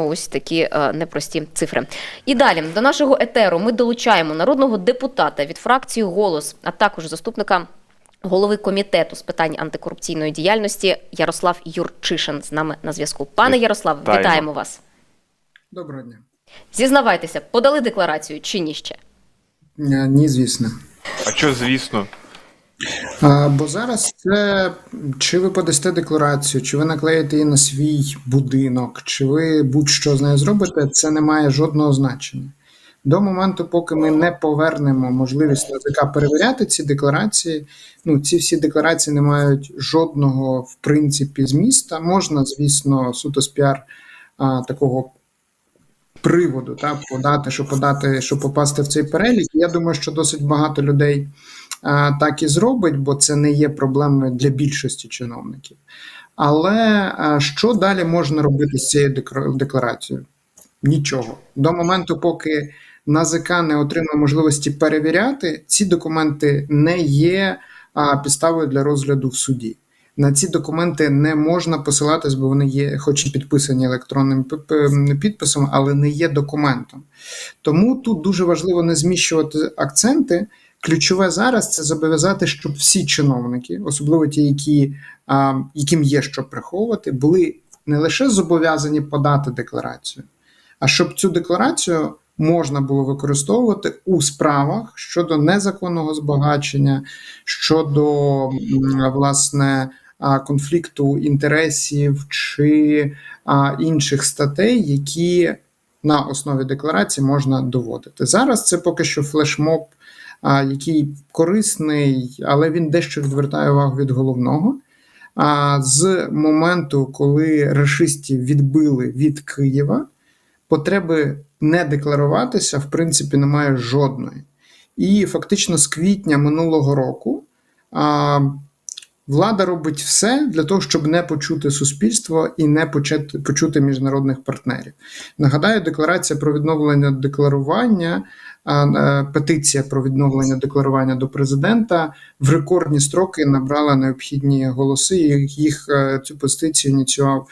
Ось такі е, непрості цифри. І далі до нашого етеру ми долучаємо народного депутата від фракції Голос, а також заступника голови комітету з питань антикорупційної діяльності Ярослав Юрчишин з нами на зв'язку. Пане Ярослав, Вітаємо. вітаємо вас. Доброго дня. Зізнавайтеся, подали декларацію чи ні ще? Ні, звісно. А що, звісно, Бо зараз це чи ви подасте декларацію, чи ви наклеїте її на свій будинок, чи ви будь-що з нею зробите, це не має жодного значення. До моменту, поки ми не повернемо можливість НАЗК перевіряти ці декларації, ну ці всі декларації не мають жодного в принципі зміста. Можна, звісно, суто з піар а, такого приводу та подати, щоб подати, щоб попасти в цей перелік. Я думаю, що досить багато людей так і зробить, бо це не є проблемою для більшості чиновників. Але що далі можна робити з цією декларацією? Нічого. До моменту, поки НАЗК не отримає можливості перевіряти, ці документи не є підставою для розгляду в суді. На ці документи не можна посилатись, бо вони є, хоч і підписані електронним підписом, але не є документом. Тому тут дуже важливо не зміщувати акценти. Ключове зараз це зобов'язати, щоб всі чиновники, особливо ті, які, а, яким є що приховувати, були не лише зобов'язані подати декларацію, а щоб цю декларацію можна було використовувати у справах щодо незаконного збагачення, щодо власне конфлікту інтересів чи а, інших статей, які на основі декларації можна доводити. Зараз це поки що флешмоб, який корисний, але він дещо відвертає увагу від головного. А з моменту, коли рашистів відбили від Києва, потреби не декларуватися, в принципі, немає жодної. І фактично з квітня минулого року а, влада робить все для того, щоб не почути суспільство і не почати, почути міжнародних партнерів. Нагадаю, декларація про відновлення декларування, петиція про відновлення декларування до президента в рекордні строки набрала необхідні голоси. Їх е, цю петицію ініціював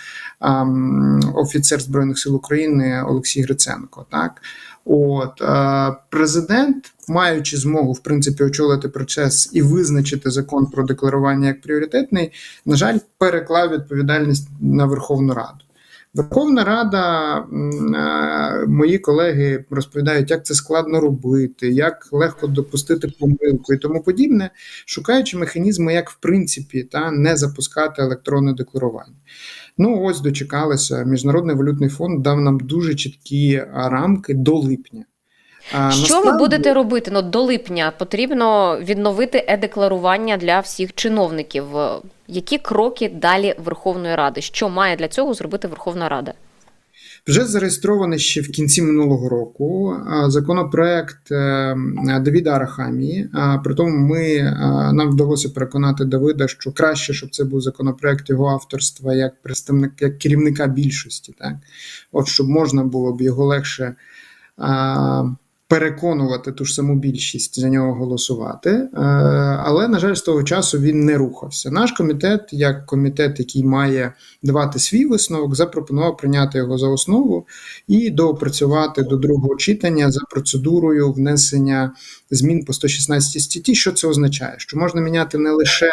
офіцер збройних сил України Олексій Гриценко. Так, от е, президент, маючи змогу в принципі очолити процес і визначити закон про декларування як пріоритетний, на жаль, переклав відповідальність на Верховну Раду. Верховна Рада, е, мої колеги розповідають, як це складно робити, як легко допустити помилку і тому подібне, шукаючи механізми, як в принципі та не запускати електронне декларування. Ну ось дочекалися. Міжнародний валютний фонд дав нам дуже чіткі рамки до липня. А, Що ви будете робити? Ну, до липня потрібно відновити е-декларування для всіх чиновників. Які кроки далі Верховної Ради? Що має для цього зробити Верховна Рада? Вже зареєстрований ще в кінці минулого року законопроект е, Давіда Арахамії. При тому ми нам вдалося переконати Давида, що краще, щоб це був законопроект його авторства як представник як керівника більшості, так от щоб можна було б його легше. Переконувати ту ж саму більшість за нього голосувати, Е, але на жаль, з того часу він не рухався. Наш комітет, як комітет, який має давати свій висновок, запропонував прийняти його за основу і доопрацювати до другого читання за процедурою внесення змін по 116 статті. Що це означає? Що можна міняти не лише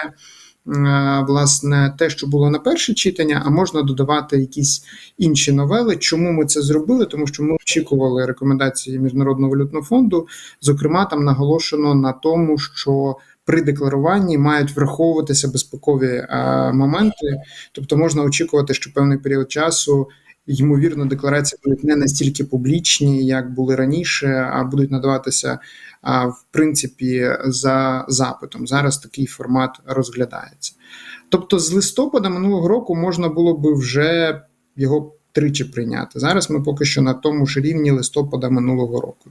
власне те, що було на перше читання, а можна додавати якісь інші новели. Чому ми це зробили? Тому що ми очікували рекомендації Міжнародного валютного фонду. Зокрема, там наголошено на тому, що при декларуванні мають враховуватися безпекові е, моменти, тобто можна очікувати, що певний період часу. Ймовірно, декларації будуть не настільки публічні, як були раніше, а будуть надаватися в принципі за запитом. Зараз такий формат розглядається. Тобто, з листопада минулого року можна було би вже його тричі прийняти. Зараз ми поки що на тому ж рівні листопада минулого року.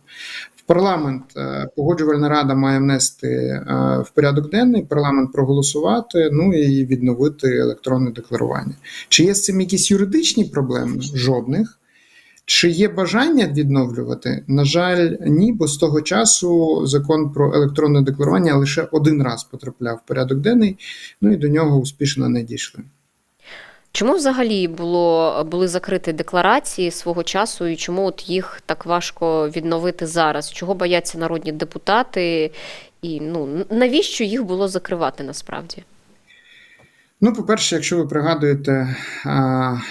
В парламент е, погоджувальна рада має внести е, в порядок денний, парламент проголосувати, ну і відновити електронне декларування. Чи є з цим якісь юридичні проблеми? Жодних. Чи є бажання відновлювати? На жаль, ні, бо з того часу закон про електронне декларування лише один раз потрапляв в порядок денний, ну і до нього успішно не дійшли. Чому взагалі було були закриті декларації свого часу, і чому от їх так важко відновити зараз? Чого бояться народні депутати? І ну навіщо їх було закривати насправді? Ну, по-перше, якщо ви пригадуєте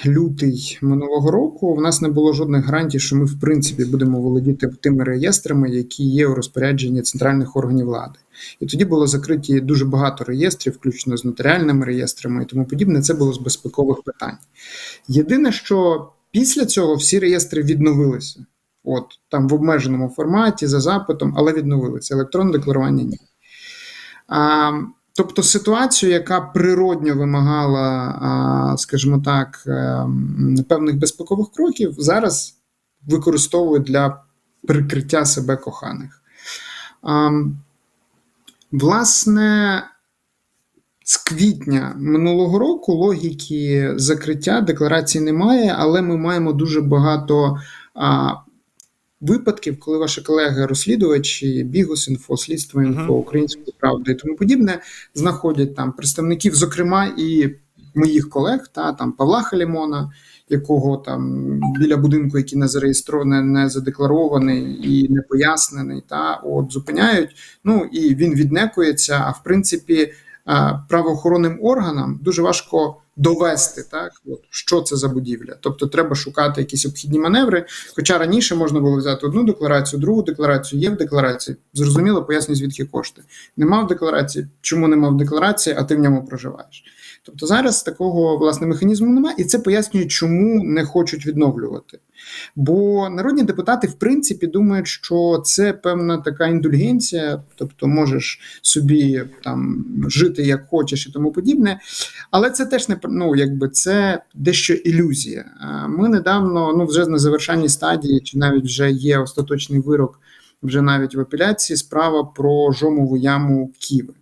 лютий минулого року, в нас не було жодних гарантій, що ми в принципі будемо володіти тими реєстрами, які є у розпорядженні центральних органів влади. І тоді було закриті дуже багато реєстрів, включно з нотаріальними реєстрами і тому подібне. Це було з безпекових питань. Єдине, що після цього всі реєстри відновилися. От там в обмеженому форматі за запитом, але відновилися. Електронне декларування ні. А, Тобто ситуацію, яка природньо вимагала, скажімо так, ем, певних безпекових кроків, зараз використовують для прикриття себе коханих. Власне, з квітня минулого року логіки закриття декларації немає, але ми маємо дуже багато випадків, коли ваші колеги-розслідувачі, Бігус.Інфо, Слідство інфо, Української правди і тому подібне, знаходять там представників, зокрема і моїх колег, та там Павла Халімона, якого там біля будинку, який не зареєстрований, не задекларований і не пояснений, та от зупиняють. Ну і він віднекується. А в принципі, правоохоронним органам дуже важко довести, так от що це за будівля. Тобто треба шукати якісь обхідні маневри. Хоча раніше можна було взяти одну декларацію, другу декларацію, є в декларації. Зрозуміло, пояснюю, звідки кошти. Нема в декларації. Чому нема в декларації, а ти в ньому проживаєш? Тобто зараз такого власне механізму немає, і це пояснює, чому не хочуть відновлювати. Бо народні депутати, в принципі, думають, що це певна така індульгенція, тобто можеш собі там жити як хочеш і тому подібне. Але це теж не ну, якби це дещо ілюзія. Ми недавно, ну вже на завершальній стадії, чи навіть вже є остаточний вирок, вже навіть в апеляції справа про жомову яму Києва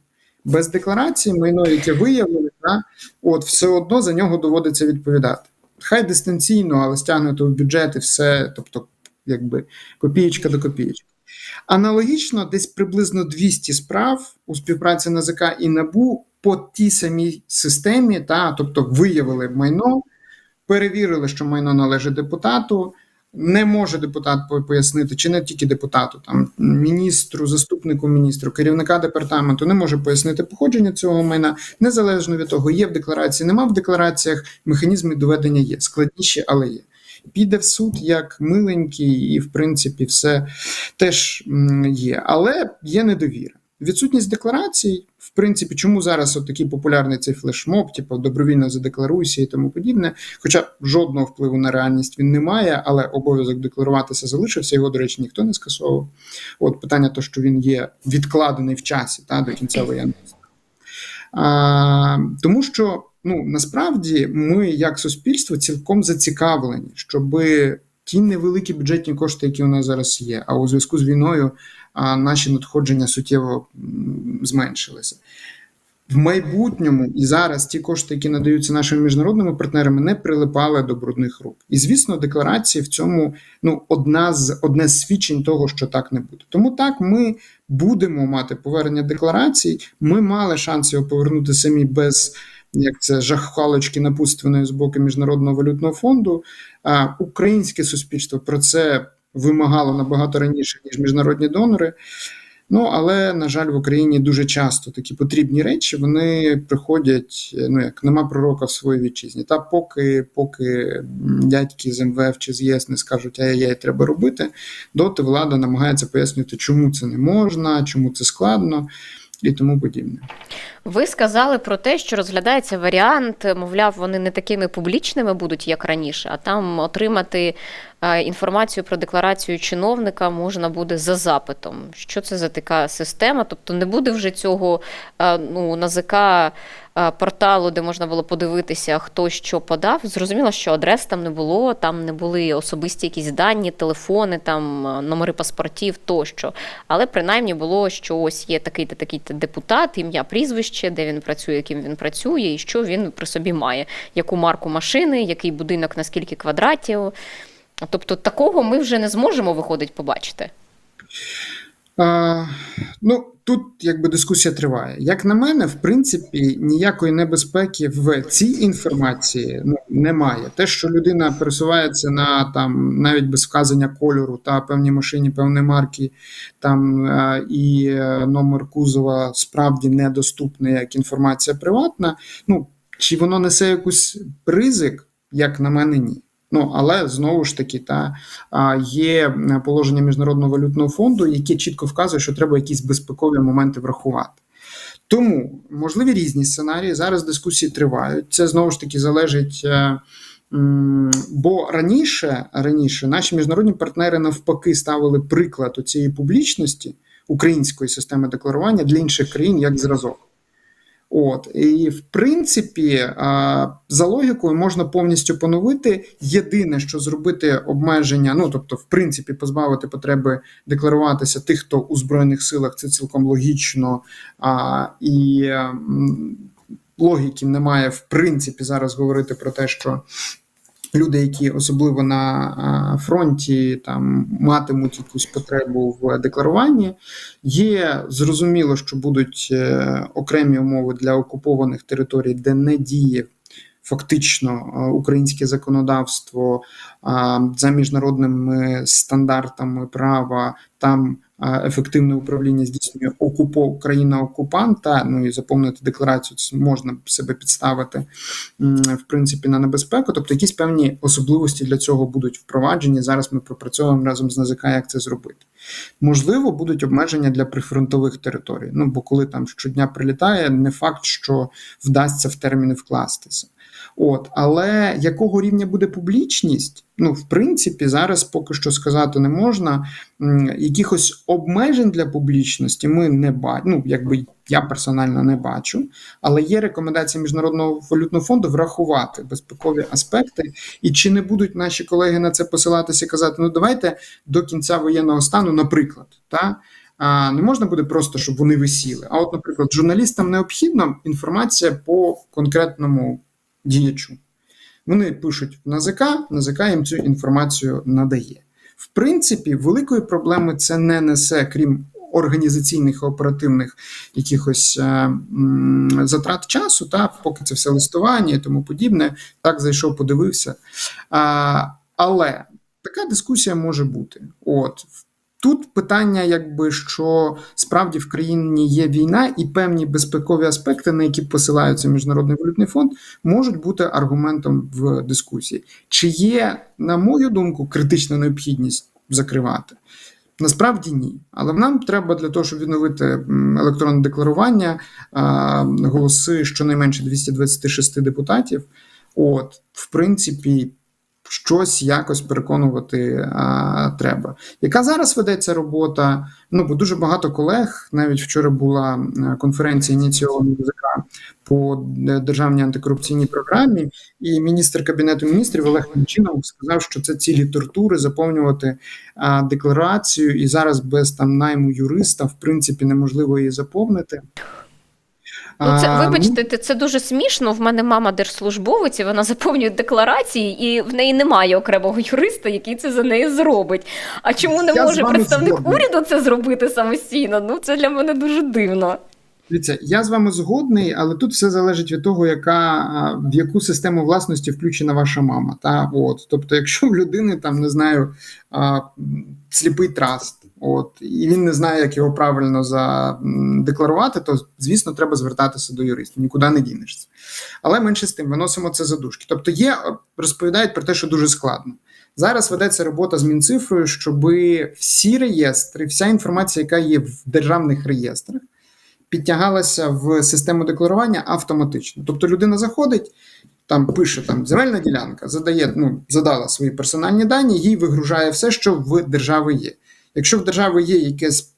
без декларації майно, яке виявили, да, от все одно за нього доводиться відповідати. Хай дистанційно, але стягнуто в бюджет і все, тобто, якби копієчка до копієчки. Аналогічно, десь приблизно 200 справ у співпраці НАЗК і НАБУ по тій самій системі, та, тобто виявили майно, перевірили, що майно належить депутату, не може депутат пояснити, чи не тільки депутату, там міністру, заступнику міністру, керівника департаменту не може пояснити походження цього майна, незалежно від того, є в декларації, нема в деклараціях. Механізми доведення є складніші, але є. Піде в суд як миленький, і в принципі все теж є, але є недовіра. Відсутність декларацій, в принципі, чому зараз от такий популярний цей флешмоб, типу добровільно задекларуйся і тому подібне. Хоча жодного впливу на реальність він не має, але обов'язок декларуватися залишився. Його, до речі, ніхто не скасовував. От питання, то що він є відкладений в часі та до кінця воєнного стану. Тому що ну насправді ми, як суспільство, цілком зацікавлені, щоби ті невеликі бюджетні кошти, які у нас зараз є, а у зв'язку з війною а наші надходження суттєво зменшилися. В майбутньому і зараз ті кошти, які надаються нашими міжнародними партнерами, не прилипали до брудних рук. І звісно, декларації в цьому ну одна з одне з свідчень того, що так не буде. Тому так ми будемо мати повернення декларацій. Ми мали шанс його повернути самі без як це жахалочки напутственної з боку міжнародного валютного фонду. А українське суспільство про це вимагало набагато раніше, ніж міжнародні донори. Ну, але, на жаль, в Україні дуже часто такі потрібні речі вони приходять, ну як нема пророка в своїй вітчизні. Та поки поки дядьки з МВФ чи з ЄС не скажуть, а я треба робити, доти влада намагається пояснювати, чому це не можна, чому це складно і тому подібне. Ви сказали про те, що розглядається варіант, мовляв, вони не такими публічними будуть, як раніше, а там отримати е, інформацію про декларацію чиновника можна буде за запитом. Що це за така система? Тобто не буде вже цього е, ну, НАЗК Е, порталу, де можна було подивитися, хто що подав. Зрозуміло, що адрес там не було, там не були особисті якісь дані, телефони, там номери паспортів тощо. Але принаймні було, що ось є такий-то такий-то депутат, ім'я, прізвище, де він працює, яким він працює, і що він при собі має, яку марку машини, який будинок, на скільки квадратів. Тобто такого ми вже не зможемо виходить побачити. А, ну, тут якби дискусія триває. Як на мене, в принципі, ніякої небезпеки в цій інформації ну, немає. Те, що людина пересувається на там навіть без вказання кольору та певній машині, певної марки, там е, і е, номер кузова справді недоступний як інформація приватна. Ну чи воно несе якийсь ризик, як на мене, ні. Ну, але знову ж таки, та є положення Міжнародного валютного фонду, яке чітко вказує, що треба якісь безпекові моменти врахувати. Тому можливі різні сценарії. Зараз дискусії тривають. Це знову ж таки залежить. е, Бо раніше, раніше наші міжнародні партнери навпаки ставили приклад у цієї публічності української системи декларування для інших країн як зразок. От і в принципі, за логікою можна повністю поновити. Єдине, що зробити обмеження, ну тобто, в принципі, позбавити потреби декларуватися тих, хто у збройних силах, це цілком логічно. І логіки немає в принципі зараз говорити про те, що. Люди, які особливо на фронті там матимуть якусь потребу в декларуванні, є зрозуміло, що будуть е, окремі умови для окупованих територій, де не діє фактично е, українське законодавство а, за міжнародними стандартами права. Там ефективне управління здійснює окупо країна окупанта. Ну і заповнити декларацію це можна себе підставити в принципі на небезпеку. Тобто, якісь певні особливості для цього будуть впроваджені. Зараз ми пропрацьовуємо разом з НАЗК, як це зробити. Можливо, будуть обмеження для прифронтових територій. Ну бо коли там щодня прилітає, не факт, що вдасться в терміни вкластися. От, але якого рівня буде публічність? Ну, в принципі, зараз поки що сказати не можна. Якихось обмежень для публічності ми не бачимо. Ну, якби я персонально не бачу, але є рекомендація Міжнародного валютного фонду врахувати безпекові аспекти. І чи не будуть наші колеги на це посилатися і казати: ну давайте до кінця воєнного стану, наприклад, та. А не можна буде просто, щоб вони висіли. А от, наприклад, журналістам необхідна інформація по конкретному діячу. Вони пишуть в НАЗК, НАЗК їм цю інформацію надає. В принципі, великої проблеми це не несе, крім організаційних і оперативних якихось е, м, затрат часу, та, поки це все листування і тому подібне. Так зайшов, подивився. А, але така дискусія може бути. От. Тут питання, якби що справді в країні є війна, і певні безпекові аспекти, на які посилаються Міжнародний валютний фонд, можуть бути аргументом в дискусії. Чи є, на мою думку, критична необхідність закривати? Насправді ні. Але нам треба для того, щоб відновити електронне декларування, голоси щонайменше 226 депутатів. От, в принципі, щось якось переконувати а, треба. Яка зараз ведеться робота? Ну, бо дуже багато колег, навіть вчора була конференція ініційована язика по е, державній антикорупційній програмі, і міністр кабінету міністрів Олег Немчинов сказав, що це цілі тортури заповнювати а, декларацію, і зараз без там найму юриста, в принципі, неможливо її заповнити. Ну, це вибачте, те- це дуже смішно. В мене мама держслужбовець, і вона заповнює декларації, і в неї немає окремого юриста, який це за неї зробить. А чому не Я може представник згоден. уряду це зробити самостійно? Ну це для мене дуже дивно. Дивіться, я з вами згодний, але тут все залежить від того, яка в яку систему власності включена ваша мама. Та от, тобто, якщо в людини там не знаю сліпий траст, от і він не знає, як його правильно задекларувати, то звісно треба звертатися до юристів, нікуди не дінешся. Але менше з тим виносимо це за дужки. Тобто, є розповідають про те, що дуже складно. Зараз ведеться робота з Мінцифрою, щоб всі реєстри, вся інформація, яка є в державних реєстрах підтягалася в систему декларування автоматично. Тобто людина заходить, там пише там земельна ділянка, задає, ну, задала свої персональні дані, їй вигружає все, що в держави є. Якщо в держави є якесь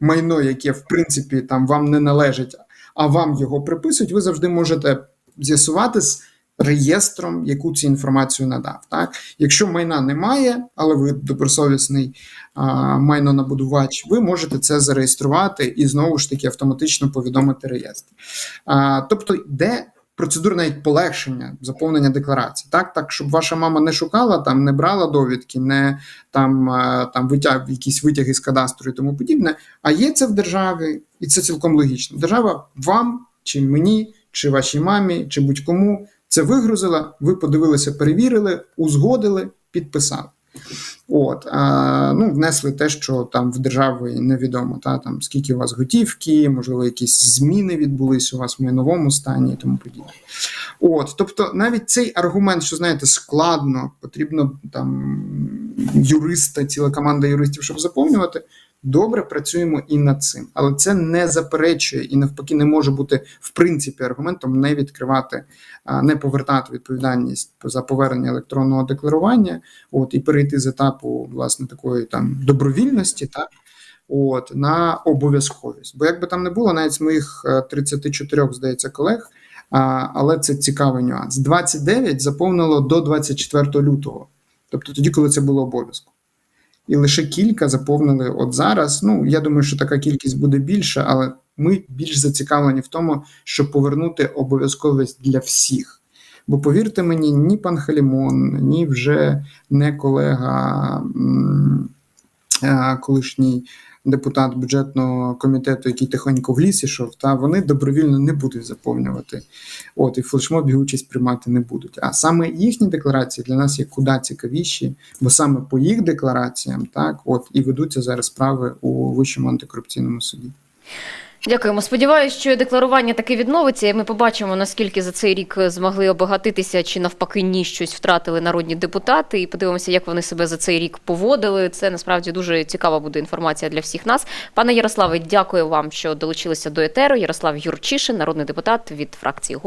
майно, яке в принципі там вам не належить, а вам його приписують, ви завжди можете з'ясувати з реєстром, яку цю інформацію надав. Так? Якщо майна немає, але ви добросовісний а, майнонабудувач, ви можете це зареєструвати і знову ж таки автоматично повідомити реєстр. А, тобто, де процедури навіть полегшення заповнення декларації. Так, так, щоб ваша мама не шукала там, не брала довідки, не там, е, там витяг, якісь витяги з кадастру і тому подібне. А є це в державі, і це цілком логічно. Держава вам, чи мені, чи вашій мамі, чи будь-кому це вигрузила. Ви подивилися, перевірили, узгодили, підписали. От, а, ну, внесли те, що там в державі невідомо, та, там, скільки у вас готівки, можливо, якісь зміни відбулись у вас в майновому стані і тому подібне. От, тобто, навіть цей аргумент, що знаєте, складно, потрібно там юриста, ціла команда юристів, щоб заповнювати. Добре працюємо і над цим, але це не заперечує і навпаки не може бути в принципі аргументом не відкривати, не повертати відповідальність за повернення електронного декларування, от і перейти з етапу власне такої там добровільності, так от на обов'язковість. Бо як би там не було, навіть з моїх е, 34, здається, колег, а, але це цікавий нюанс. 29 заповнило до 24 лютого, тобто тоді, коли це було обов'язково. І лише кілька заповнили от зараз. Ну, я думаю, що така кількість буде більша, але ми більш зацікавлені в тому, щоб повернути обов'язковість для всіх. Бо повірте мені, ні пан Халімон, ні вже не колега, е, колишній депутат бюджетного комітету, який тихонько в ліс ішов, та вони добровільно не будуть заповнювати. От і флешмобі участь приймати не будуть. А саме їхні декларації для нас є куди цікавіші, бо саме по їх деклараціям, так от і ведуться зараз справи у вищому антикорупційному суді. Дякуємо. Сподіваюсь, що декларування таки відновиться, і ми побачимо, наскільки за цей рік змогли обагатитися, чи навпаки ні щось втратили народні депутати. І подивимося, як вони себе за цей рік поводили. Це насправді дуже цікава буде інформація для всіх нас. Пане Ярославе, дякую вам, що долучилися до етеру. Ярослав Юрчишин, народний депутат від фракції Голос.